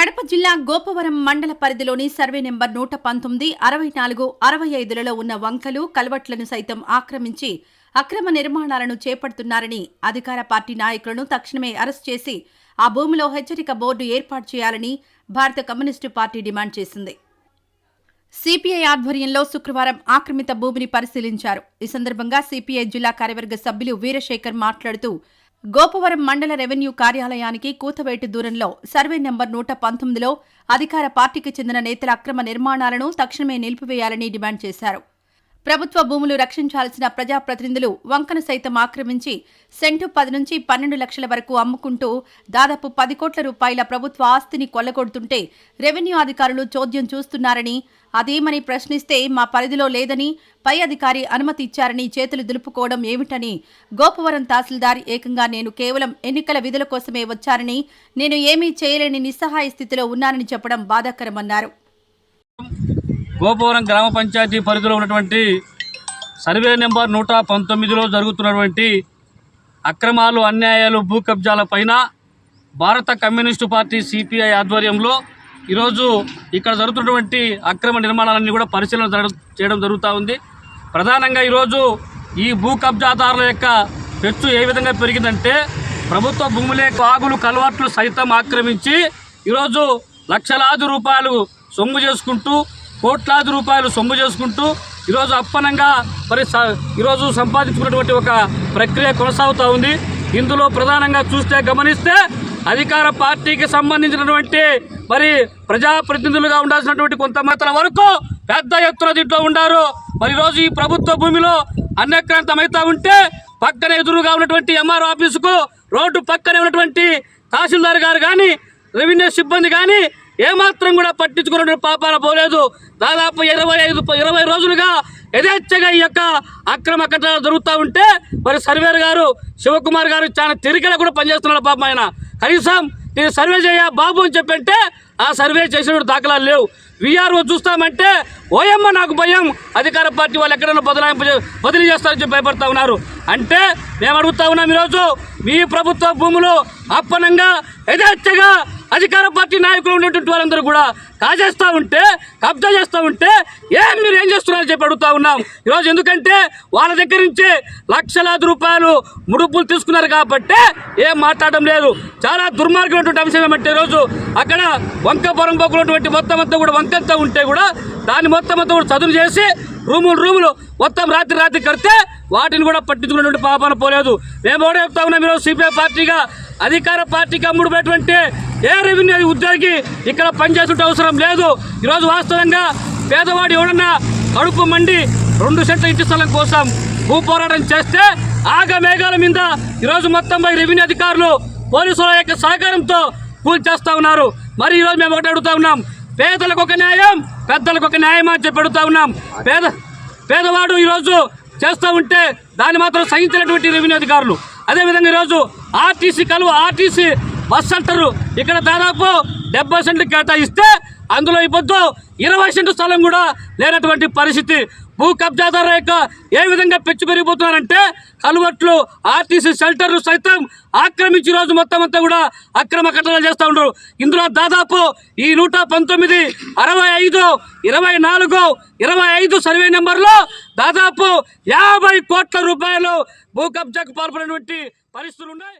కడప జిల్లా గోపవరం మండల పరిధిలోని సర్వే నెంబర్ నూట పంతొమ్మిది అరవై నాలుగు అరవై ఐదులలో ఉన్న వంకలు కల్వట్లను సైతం ఆక్రమించి అక్రమ నిర్మాణాలను చేపడుతున్నారని అధికార పార్టీ నాయకులను తక్షణమే అరెస్ట్ చేసి ఆ భూమిలో హెచ్చరిక బోర్డు ఏర్పాటు చేయాలని భారత కమ్యూనిస్టు పార్టీ డిమాండ్ చేసింది. సిపిఐ ఆధ్వర్యంలో శుక్రవారం ఆక్రమిత భూమిని పరిశీలించారు. ఈ సందర్భంగా సిపిఐ జిల్లా కార్యవర్గ సభ్యులు వీరశేఖర్ మాట్లాడుతూ గోపవరం మండల రెవెన్యూ కార్యాలయానికి కూతవేటు దూరంలో సర్వే నంబర్ నూట పంతొమ్మిదిలో అధికార పార్టీకి చెందిన నేతల అక్రమ నిర్మాణాలను తక్షణమే నిలిపివేయాలని డిమాండ్ చేశారు. ప్రభుత్వ భూములు రక్షించాల్సిన ప్రజాప్రతినిధులు వంకను సైతం ఆక్రమించి సెంటు పది నుంచి పన్నెండు లక్షల వరకు అమ్ముకుంటూ దాదాపు పది కోట్ల రూపాయల ప్రభుత్వ ఆస్తిని కొల్లగొడుతుంటే రెవెన్యూ అధికారులు చోద్యం చూస్తున్నారని అదేమని ప్రశ్నిస్తే మా పరిధిలో లేదని పై అధికారి అనుమతి ఇచ్చారని చేతులు దులుపుకోవడం ఏమిటని గోపవరం తహసీల్దార్ ఏకంగా నేను కేవలం ఎన్నికల విధుల కోసమే వచ్చారని నేను ఏమీ చేయలేని నిస్సహాయ స్థితిలో ఉన్నానని చెప్పడం బాధాకరమన్నారు. గోపవరం గ్రామ పంచాయతీ పరిధిలో ఉన్నటువంటి సర్వే నెంబర్ నూట పంతొమ్మిదిలో జరుగుతున్నటువంటి అక్రమాలు అన్యాయాలు భూ కబ్జాల పైన భారత కమ్యూనిస్టు పార్టీ సిపిఐ ఆధ్వర్యంలో ఈరోజు ఇక్కడ జరుగుతున్నటువంటి అక్రమ నిర్మాణాలన్నీ కూడా పరిశీలన చేయడం జరుగుతూ ఉంది. ప్రధానంగా ఈరోజు ఈ భూ కబ్జాదారుల యొక్క పెచ్చు ఏ విధంగా పెరిగిందంటే ప్రభుత్వ భూములే కాగులు కలవాట్లు సైతం ఆక్రమించి ఈరోజు లక్షలాది రూపాయలు సొమ్ము చేసుకుంటూ కోట్లాది రూపాయలు సొమ్ము చేసుకుంటూ ఈరోజు అప్పనంగా మరి స- ఈరోజు సంపాదించుకున్నటువంటి ఒక ప్రక్రియ కొనసాగుతూ ఉంది. ఇందులో ప్రధానంగా చూస్తే గమనిస్తే అధికార పార్టీకి సంబంధించినటువంటి మరి ప్రజాప్రతినిధులుగా ఉండాల్సినటువంటి కొంతమంది వరకు పెద్ద ఎత్తున దీంట్లో ఉండారు. మరి ఈరోజు ఈ ప్రభుత్వ భూమిలో అన్యక్రాంతమైతా ఉంటే పక్కన ఎదురుగా ఉన్నటువంటి ఎంఆర్ ఆఫీసుకు రోడ్డు పక్కనే ఉన్నటువంటి తహసీల్దార్ గారు కానీ రెవెన్యూ సిబ్బంది కానీ ఏమాత్రం కూడా పట్టించుకున్న పాపాన పోలేదు. దాదాపు ఇరవై ఐదు ఇరవై రోజులుగా యథేచ్ఛగా ఈ యొక్క అక్రమ కట్టడాలు జరుగుతూ ఉంటే మరి సర్వేర్ గారు శివకుమార్ గారు చాలా తిరిగిన కూడా పనిచేస్తున్నాడు పాపం ఆయన. కనీసం నేను సర్వే చేయ బాబు అని చెప్పంటే ఆ సర్వే చేసిన దాఖలాలు లేవు. విఆర్ఓ చూస్తామంటే ఓయమ్మ నాకు భయం అధికార పార్టీ వాళ్ళు ఎక్కడైనా బదలాయింపు బదిలీ చేస్తారని చెప్పి భయపడతా ఉన్నారు. అంటే మేము అడుగుతా ఉన్నాం ఈరోజు మీ ప్రభుత్వ భూములు అప్పనంగా యథేచ్ఛగా అధికార పార్టీ నాయకులు ఉన్నటువంటి వాళ్ళందరూ కూడా కాజేస్తూ ఉంటే కబ్జా చేస్తూ ఉంటే ఏం మీరు ఏం చేస్తున్నారు చెప్పి అడుగుతా ఉన్నాం. ఈరోజు ఎందుకంటే వాళ్ళ దగ్గర నుంచి లక్షలాది రూపాయలు ముడుపులు తీసుకున్నారు కాబట్టి ఏం మాట్లాడడం లేదు. చాలా దుర్మార్గమైనటువంటి అంశం ఏమంటే ఈరోజు అక్కడ వంక పొరంపోకున్నటువంటి మొత్తం అంతా కూడా వంకంతా ఉంటే కూడా దాన్ని మొత్తం అంతా కూడా చదువు చేసి రూములు రూములు మొత్తం రాత్రి రాత్రి కడితే వాటిని కూడా పట్టించుకున్నటువంటి పాపన పోలేదు. మేము కూడా చెప్తా ఉన్నాం ఈరోజు సిపిఐ పార్టీగా అధికార పార్టీకి అమ్ముడుపోయేటువంటి ఏ రెవెన్యూ ఉద్యోగి ఇక్కడ పనిచేసే అవసరం లేదు. ఈరోజు వాస్తవంగా పేదవాడు ఎవడన్నా కడుపు మండి రెండు సెంట్ల ఇంటి స్థలం కోసం భూ పోరాటం చేస్తే ఆగ మేఘాల మీద ఈరోజు మొత్తం పై రెవెన్యూ అధికారులు పోలీసుల యొక్క సహకారంతో పూజ చేస్తా ఉన్నారు. మరి ఈరోజు మేము ఒకటి అడుగుతా ఉన్నాం. పేదలకు ఒక న్యాయం పెద్దలకు ఒక న్యాయం అని చెప్పి అడుగుతా ఉన్నాం. పేద పేదవాడు ఈరోజు చేస్తూ ఉంటే దాన్ని మాత్రం సహించినటువంటి రెవెన్యూ అధికారులు. అదేవిధంగా ఈరోజు ఆర్టీసీ కలువ ఆర్టీసీ బస్ సెంటరు ఇక్కడ దాదాపు డెబ్బై సెంట్లు కేటాయిస్తే అందులో ఈ పొద్దు ఇరవై సెంటు స్థలం కూడా లేనటువంటి పరిస్థితి. భూ కబ్జాదారుల యొక్క ఏ విధంగా పెంచి పెరిగిపోతున్నారంటే కలువట్లు ఆర్టీసీ షెల్టర్లు సైతం ఆక్రమించి రోజు మొత్తం అంతా కూడా అక్రమ కట్టడాలు చేస్తూ ఉండరు. ఇందులో దాదాపు ఈ నూట పంతొమ్మిది అరవై ఐదు ఇరవై నాలుగు ఇరవై ఐదు సర్వే నెంబర్లో దాదాపు యాభై కోట్ల రూపాయలు భూ కబ్జాకు పాల్పడినటువంటి పరిస్థితులు ఉన్నాయి.